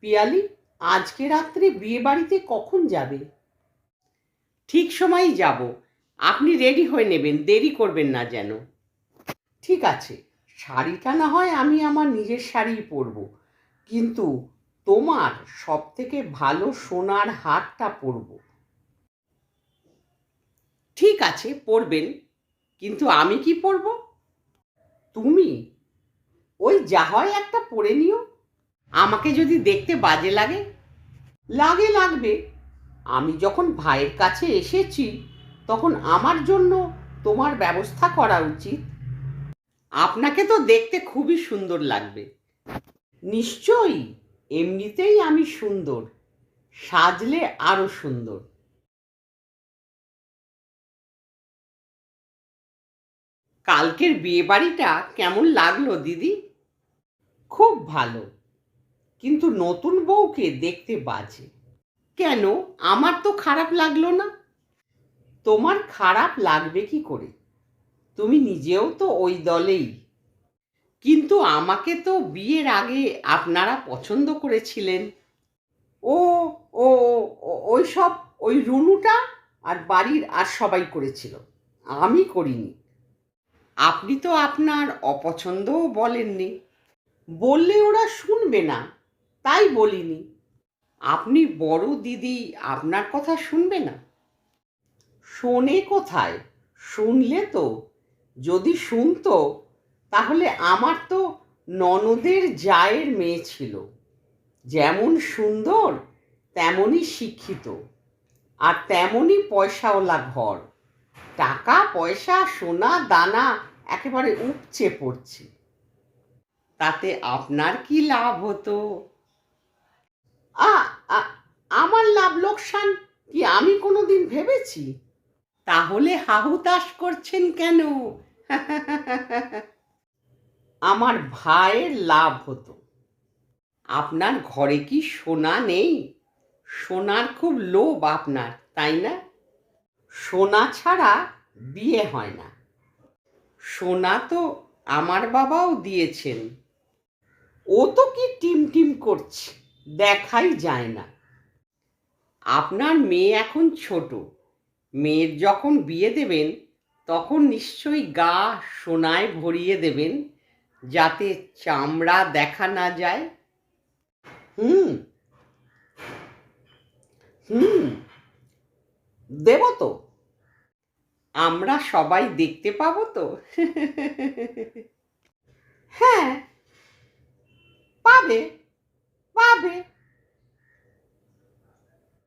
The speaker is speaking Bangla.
পিয়ালি, আজকে রাত্রে বিয়ে বাড়িতে কখন যাবে? ঠিক সময়ই যাব। আপনি রেডি হয়ে নেবেন, দেরি করবেন না যেন। ঠিক আছে, শাড়িটা না হয় আমি আমার নিজের শাড়িই পরব। কিন্তু তোমার সব থেকে ভালো সোনার হারটা পরব। ঠিক আছে, পরবেন। কিন্তু আমি কি পরব? তুমি? ওই যা হয় একটা পরে নিও। আমাকে যদি দেখতে বাজে লাগে? লাগে লাগবে। আমি যখন ভাইয়ের কাছে এসেছি, তখন আমার জন্য তোমার ব্যবস্থা করা উচিত। আপনাকে তো দেখতে খুবই সুন্দর লাগবে। নিশ্চয়ই এমনিতেই আমি সুন্দর, সাজলে আরও সুন্দর। কালকের বিয়ে বাড়িটা কেমন লাগল দিদি? খুব ভালো। কিন্তু নতুন বউকে দেখতে বাজে। কেন? আমার তো খারাপ লাগল না। তোমার খারাপ লাগবে কি করে? তুমি নিজেও তো ওই দলেই। কিন্তু আমাকে তো বিয়ের আগে আপনারা পছন্দ করেছিলেন। ও ও ওই সব, ওই রুনুটা আর বাড়ির আর সবাই করেছিল। আমি করিনি। আপনি তো আপনার অপছন্দও বলেননি। বললে ওরা শুনবে না। তাই বলিনি। আপনি বড় দিদি, আপনার কথা শুনবে না। শোনে কোথায়? শুনলে তো। যদি শুনতো, তাহলে আমার তো ননদের জায়ের মেয়ে ছিল। যেমন সুন্দর তেমনই শিক্ষিত। আর তেমনই পয়সাওয়ালা ঘর। টাকা, পয়সা, সোনা, দানা একেবারে উপচে পড়ছে। তাতে আপনার কি লাভ হতো আ আ- আমার লাভ লোকসান কি আমি কোনোদিন ভেবেছি? তাহলে হাহুতাশ করছেন কেন? আমার ভাইয়ের লাভ হতো। আপনার ঘরে কি সোনা নেই? সোনার খুব লোভ আপনার তাই না? সোনা ছাড়া বিয়ে হয় না। সোনা তো আমার বাবাও দিয়েছেন। ও তো কি টিম টিম করছে দেখাই যায় না। আপনার মেয়ে এখন ছোট। মেয়ের যখন বিয়ে দেবেন, তখন নিশ্চয়ই গা সোনায় ভরিয়ে দেবেন, যাতে চামড়া দেখা না যায়। হুম। হুম। দেব তো। আমরা সবাই দেখতে পাবো তো। হ্যাঁ। পাবে।